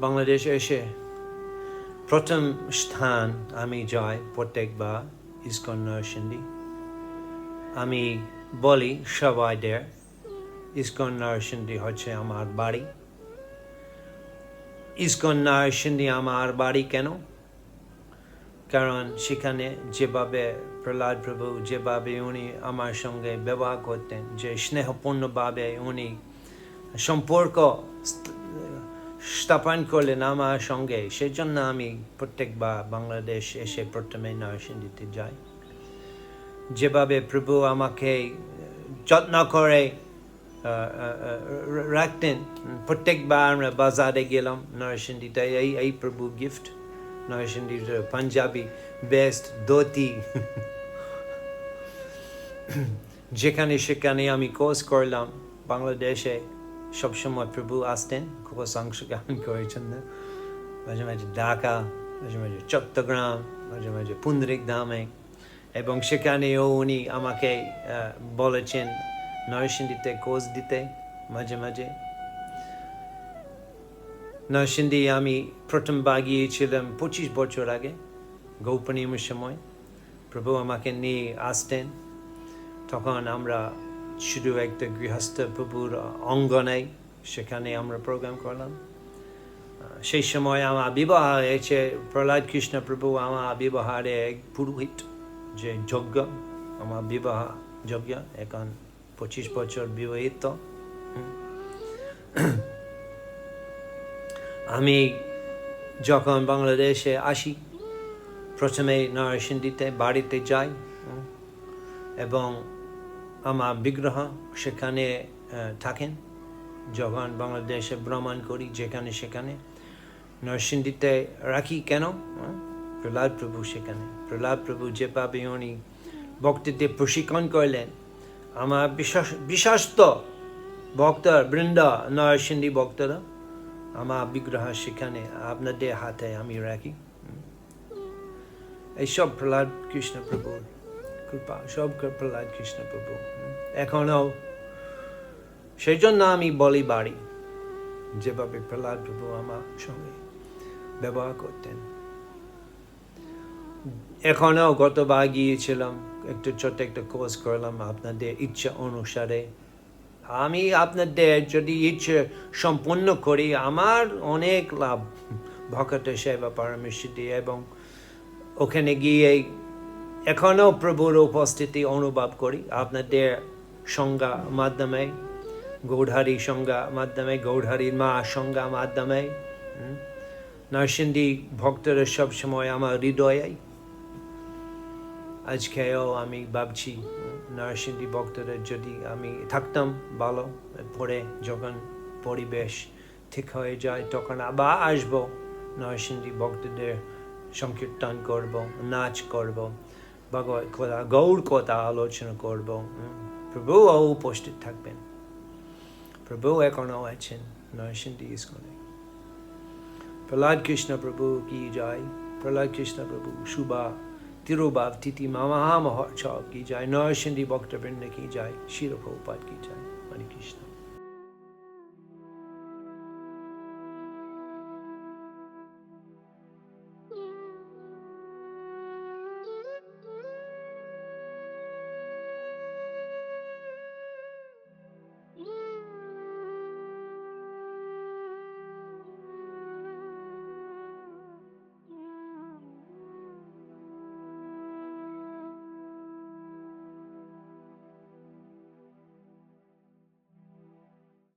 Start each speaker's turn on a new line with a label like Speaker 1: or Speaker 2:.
Speaker 1: বাংলাদেশে এসে প্রথম স্থান আমি যাই প্রত্যেকবার ইস্কন নরসিংদী আমি বলি সবাইদের ইস্কন নরসিংদী হচ্ছে আমার বাড়ি। ইস্কন নরসিংদী আমার বাড়ি কেন? কারণ সেখানে যেভাবে প্রহ্লাদ প্রভু, যেভাবে উনি আমার সঙ্গে ব্যবহার করতেন, যে স্নেহপূর্ণভাবে উনি সম্পর্ক স্থাপন করলেন আমার সঙ্গে, সেজন্য আমি প্রত্যেকবার বাংলাদেশ এসে প্রথমে নরসিংদীতে যাই। যেভাবে প্রভু আমাকে যত্ন করে রাখতেন, প্রত্যেকবার আমরা বাজারে গেলাম, নরসিংদীতে এই এই প্রভু গিফট, নরসিংদীর পাঞ্জাবি বেস্ট ধুতি। যেখানে সেখানে আমি কোর্স করলাম বাংলাদেশে। সবসময় প্রভু আসতেন খুব অংশগ্রহণ করেছেন মাঝে মাঝে ঢাকা, মাঝে মাঝে চট্টগ্রাম, মাঝে মাঝে পুন্ডরিক ধামে। এবং সেখানেও উনি আমাকে বলেছেন, নরসিংদীতে কোচ দিতে, মাঝে মাঝে। নরসিংদী আমি প্রথমবার গিয়েছিলাম পঁচিশ বছর আগে গৌপূর্ণিমার সময়। প্রভু আমাকে নিয়ে আসতেন। তখন আমরা শুধু একটা গৃহস্থ প্রভুর অঙ্গনে সেখানে আমরা প্রোগ্রাম করলাম। সেই সময় আমার বিবাহ হয়েছে, প্রহ্লাদ কৃষ্ণ প্রভু আমার বিবাহারে এক পুরোহিত, যে যজ্ঞ আমার বিবাহ যজ্ঞ এখন পঁচিশ বছর বিবাহিত। আমি যখন বাংলাদেশে আসি, প্রথমে নরসিংদীতে, বাড়িতে যাই, এবং আমার বিগ্রহ সেখানে থাকেন। যখন বাংলাদেশে ভ্রমণ করি যেখানে সেখানে। নরসিংদীতে রাখি কেন? প্রহ্লাদ প্রভু সেখানে। প্রহ্লাদ প্রভু যেভাবে উনি ভক্তিদের প্রশিক্ষণ করলেন। আমার বিশ্বাস বিশ্বাস্ত ভক্তর বৃন্দ, নরসিংদী ভক্তরা আমার বিগ্রহ সেখানে আপনাদের হাতে আমি রাখি। এইসব প্রহ্লাদ কৃষ্ণ প্রভুর কৃপা, সব প্রহ্লাদ কৃষ্ণ প্রভু। হুম। এখনও সেই জন্য আমি বলি বাড়ি, যেভাবে প্রহ্লাদ প্রভু আমার সঙ্গে ব্যবহার করতেন। এখনও গতবার গিয়েছিলাম একটু ছোট্ট একটা কোর্স করলাম আপনাদের ইচ্ছা অনুসারে। আমি আপনাদের যদি ইচ্ছে সম্পূর্ণ করি, আমার অনেক লাভ। ভকত সেবা পারমেশ্বরী এবং ওখানে গিয়ে এখনও প্রভুর উপস্থিতি অনুভব করি। আপনাদের সংজ্ঞা মাধ্যমে গৌঢারি সংজ্ঞা মাধ্যমে গৌঢারির মা সংজ্ঞা মাধ্যমে হুম, নরসিংদী ভক্তরা সবসময় আমার হৃদয়ে আজকেও আমি ভাবছি নরসিংদী ভক্তদের যদি আমি থাকতাম ভালো পরে যখন পরিবেশ ঠিক হয়ে যায় তখন আবার আসব নরসিংদী ভক্তদের সংকীর্তন করব নাচ করব। ভগবত কথা গৌর কথা আলোচনা করব হুম। প্রভুও উপস্থিত থাকবেন প্রভু এখনও আছেন নরসিংদী ইস্কনে প্রহ্লাদ কৃষ্ণ প্রভু কি যায় প্রহ্লাদ কৃষ্ণ প্রভু শুভা তিরুবাব তিথি মহা মহোৎসব কি যায় নরসিংদী ভক্তবৃন্দ কি যায় শিরপ্রপাত কি যায় হরে কৃষ্ণ